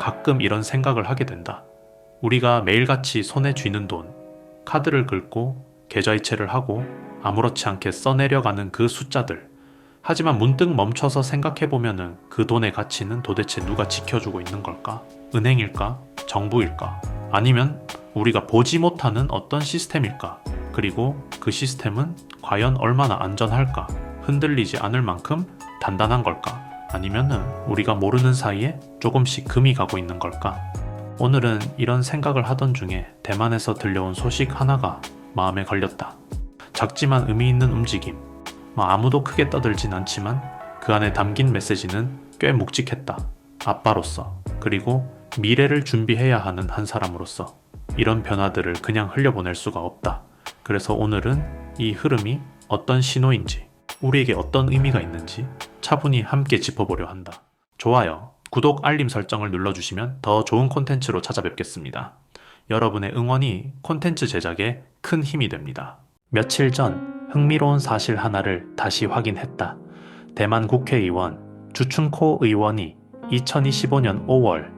가끔 이런 생각을 하게 된다. 우리가 매일같이 손에 쥐는 돈, 카드를 긁고 계좌이체를 하고 아무렇지 않게 써내려가는 그 숫자들. 하지만 문득 멈춰서 생각해보면은 그 돈의 가치는 도대체 누가 지켜주고 있는 걸까? 은행일까? 정부일까? 아니면 우리가 보지 못하는 어떤 시스템일까? 그리고 그 시스템은 과연 얼마나 안전할까? 흔들리지 않을 만큼 단단한 걸까? 아니면은 우리가 모르는 사이에 조금씩 금이 가고 있는 걸까? 오늘은 이런 생각을 하던 중에 대만에서 들려온 소식 하나가 마음에 걸렸다. 작지만 의미 있는 움직임. 뭐 아무도 크게 떠들진 않지만 그 안에 담긴 메시지는 꽤 묵직했다. 아빠로서 그리고 미래를 준비해야 하는 한 사람으로서 이런 변화들을 그냥 흘려보낼 수가 없다. 그래서 오늘은 이 흐름이 어떤 신호인지 우리에게 어떤 의미가 있는지 차분히 함께 짚어보려 한다. 좋아요, 구독, 알림 설정을 눌러주시면 더 좋은 콘텐츠로 찾아뵙겠습니다. 여러분의 응원이 콘텐츠 제작에 큰 힘이 됩니다. 며칠 전 흥미로운 사실 하나를 다시 확인했다. 대만 국회의원 주춘코 의원이 2025년 5월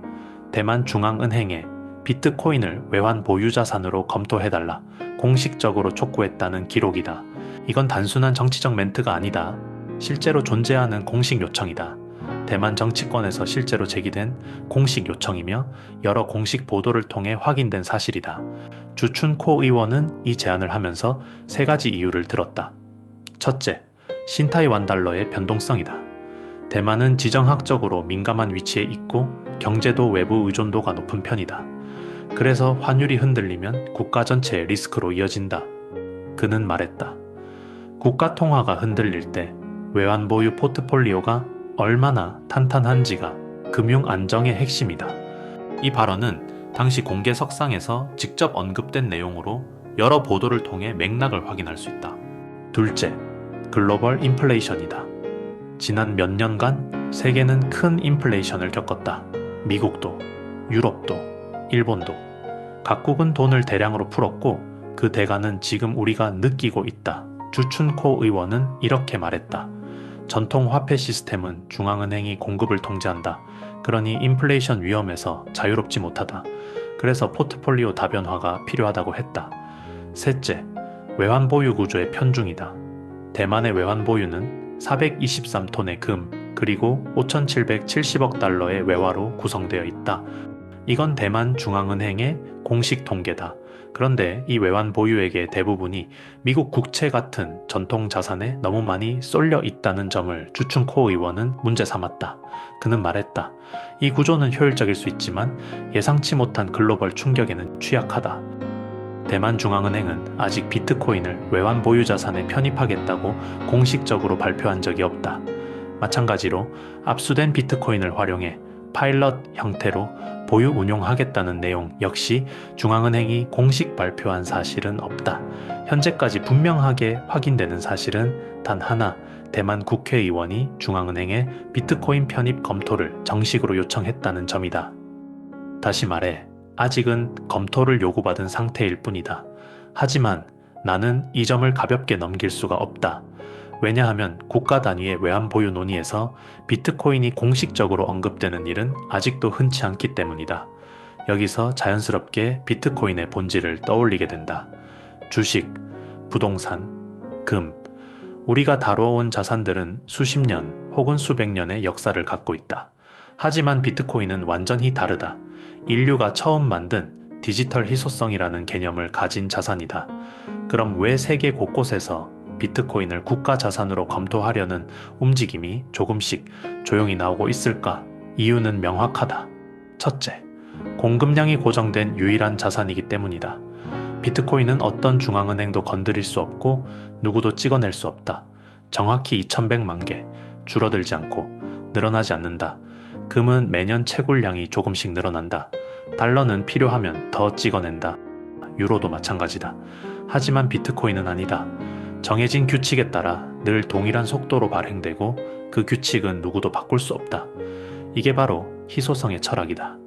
대만 중앙은행에 비트코인을 외환 보유자산으로 검토해달라 공식적으로 촉구했다는 기록이다. 이건 단순한 정치적 멘트가 아니다. 실제로 존재하는 공식 요청이다. 대만 정치권에서 실제로 제기된 공식 요청이며 여러 공식 보도를 통해 확인된 사실이다. 주춘코 의원은 이 제안을 하면서 세 가지 이유를 들었다. 첫째, 신타이완 달러의 변동성이다. 대만은 지정학적으로 민감한 위치에 있고 경제도 외부 의존도가 높은 편이다. 그래서 환율이 흔들리면 국가 전체의 리스크로 이어진다. 그는 말했다. 국가 통화가 흔들릴 때 외환 보유 포트폴리오가 얼마나 탄탄한지가 금융 안정의 핵심이다. 이 발언은 당시 공개 석상에서 직접 언급된 내용으로 여러 보도를 통해 맥락을 확인할 수 있다. 둘째, 글로벌 인플레이션이다. 지난 몇 년간 세계는 큰 인플레이션을 겪었다. 미국도, 유럽도, 일본도. 각국은 돈을 대량으로 풀었고 그 대가는 지금 우리가 느끼고 있다. 주춘코 의원은 이렇게 말했다. 전통 화폐 시스템은 중앙은행이 공급을 통제한다. 그러니 인플레이션 위험에서 자유롭지 못하다. 그래서 포트폴리오 다변화가 필요하다고 했다. 셋째, 외환 보유 구조의 편중이다. 대만의 외환 보유는 423톤의 금, 그리고 5,770억 달러의 외화로 구성되어 있다. 이건 대만 중앙은행의 공식 통계다. 그런데 이 외환 보유액의 대부분이 미국 국채 같은 전통 자산에 너무 많이 쏠려 있다는 점을 주춘코 의원은 문제 삼았다. 그는 말했다. 이 구조는 효율적일 수 있지만 예상치 못한 글로벌 충격에는 취약하다. 대만 중앙은행은 아직 비트코인을 외환 보유 자산에 편입하겠다고 공식적으로 발표한 적이 없다. 마찬가지로 압수된 비트코인을 활용해 파일럿 형태로 보유 운용하겠다는 내용 역시 중앙은행이 공식 발표한 사실은 없다. 현재까지 분명하게 확인되는 사실은 단 하나, 대만 국회의원이 중앙은행에 비트코인 편입 검토를 정식으로 요청했다는 점이다. 다시 말해, 아직은 검토를 요구받은 상태일 뿐이다. 하지만 나는 이 점을 가볍게 넘길 수가 없다. 왜냐하면 국가 단위의 외환 보유 논의에서 비트코인이 공식적으로 언급되는 일은 아직도 흔치 않기 때문이다. 여기서 자연스럽게 비트코인의 본질을 떠올리게 된다. 주식, 부동산, 금. 우리가 다뤄온 자산들은 수십 년 혹은 수백 년의 역사를 갖고 있다. 하지만 비트코인은 완전히 다르다. 인류가 처음 만든 디지털 희소성이라는 개념을 가진 자산이다. 그럼 왜 세계 곳곳에서 비트코인을 국가 자산으로 검토하려는 움직임이 조금씩 조용히 나오고 있을까? 이유는 명확하다. 첫째, 공급량이 고정된 유일한 자산이기 때문이다. 비트코인은 어떤 중앙은행도 건드릴 수 없고 누구도 찍어낼 수 없다. 정확히 2100만 개, 줄어들지 않고 늘어나지 않는다. 금은 매년 채굴량이 조금씩 늘어난다. 달러는 필요하면 더 찍어낸다. 유로도 마찬가지다. 하지만 비트코인은 아니다. 정해진 규칙에 따라 늘 동일한 속도로 발행되고 그 규칙은 누구도 바꿀 수 없다. 이게 바로 희소성의 철학이다.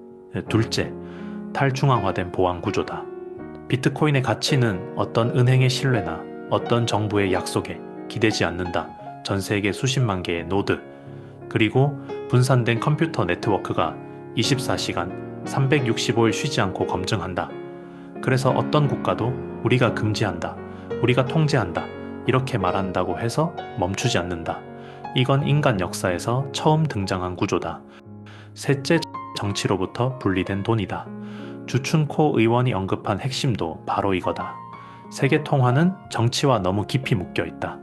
둘째, 탈중앙화된 보안 구조다. 비트코인의 가치는 어떤 은행의 신뢰나 어떤 정부의 약속에 기대지 않는다. 전 세계 수십만 개의 노드, 그리고 분산된 컴퓨터 네트워크가 24시간 365일 쉬지 않고 검증한다. 그래서 어떤 국가도 우리가 금지한다. 우리가 통제한다. 이렇게 말한다고 해서 멈추지 않는다. 이건 인간 역사에서 처음 등장한 구조다. 셋째 정치로부터 분리된 돈이다. 주춘코 의원이 언급한 핵심도 바로 이거다. 세계 통화는 정치와 너무 깊이 묶여 있다.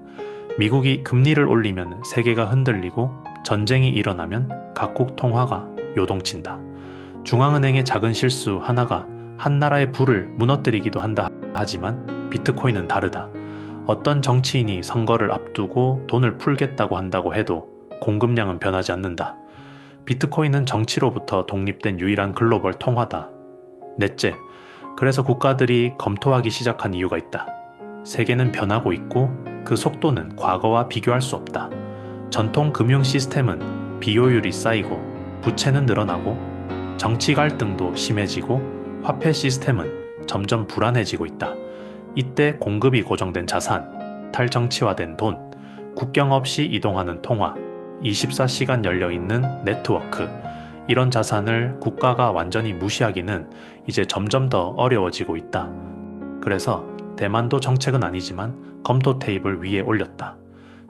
미국이 금리를 올리면 세계가 흔들리고 전쟁이 일어나면 각국 통화가 요동친다. 중앙은행의 작은 실수 하나가 한 나라의 부를 무너뜨리기도 한다. 하지만 비트코인은 다르다. 어떤 정치인이 선거를 앞두고 돈을 풀겠다고 한다고 해도 공급량은 변하지 않는다. 비트코인은 정치로부터 독립된 유일한 글로벌 통화다. 넷째, 그래서 국가들이 검토하기 시작한 이유가 있다. 세계는 변하고 있고 그 속도는 과거와 비교할 수 없다. 전통 금융 시스템은 비효율이 쌓이고 부채는 늘어나고 정치 갈등도 심해지고 화폐 시스템은 점점 불안해지고 있다. 이때 공급이 고정된 자산, 탈정치화된 돈, 국경 없이 이동하는 통화, 24시간 열려 있는 네트워크, 이런 자산을 국가가 완전히 무시하기는 이제 점점 더 어려워지고 있다. 그래서 대만도 정책은 아니지만 검토 테이블 위에 올렸다.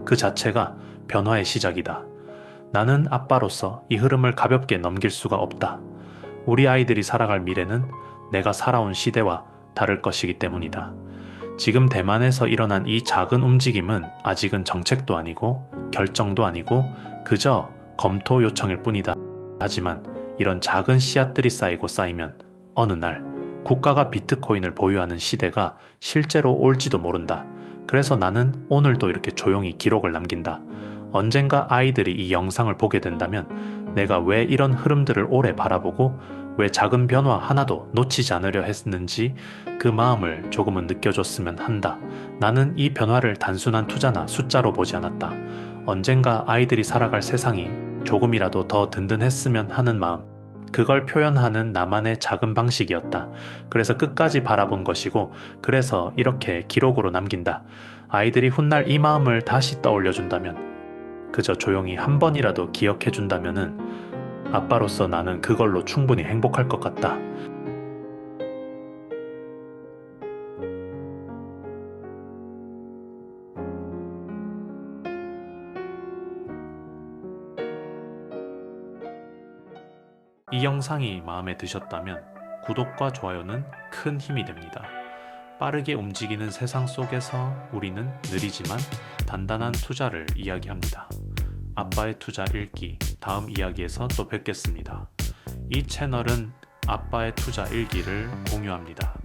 그 자체가 변화의 시작이다. 나는 아빠로서 이 흐름을 가볍게 넘길 수가 없다. 우리 아이들이 살아갈 미래는 내가 살아온 시대와 다를 것이기 때문이다. 지금 대만에서 일어난 이 작은 움직임은 아직은 정책도 아니고 결정도 아니고 그저 검토 요청일 뿐이다. 하지만 이런 작은 씨앗들이 쌓이고 쌓이면 어느 날 국가가 비트코인을 보유하는 시대가 실제로 올지도 모른다. 그래서 나는 오늘도 이렇게 조용히 기록을 남긴다. 언젠가 아이들이 이 영상을 보게 된다면 내가 왜 이런 흐름들을 오래 바라보고 왜 작은 변화 하나도 놓치지 않으려 했는지 그 마음을 조금은 느껴줬으면 한다. 나는 이 변화를 단순한 투자나 숫자로 보지 않았다. 언젠가 아이들이 살아갈 세상이 조금이라도 더 든든했으면 하는 마음. 그걸 표현하는 나만의 작은 방식이었다. 그래서 끝까지 바라본 것이고, 그래서 이렇게 기록으로 남긴다. 아이들이 훗날 이 마음을 다시 떠올려준다면, 그저 조용히 한 번이라도 기억해준다면은, 아빠로서 나는 그걸로 충분히 행복할 것 같다. 이 영상이 마음에 드셨다면 구독과 좋아요는 큰 힘이 됩니다. 빠르게 움직이는 세상 속에서 우리는 느리지만 단단한 투자를 이야기합니다. 아빠의 투자 일기 다음 이야기에서 또 뵙겠습니다. 이 채널은 아빠의 투자 일기를 공유합니다.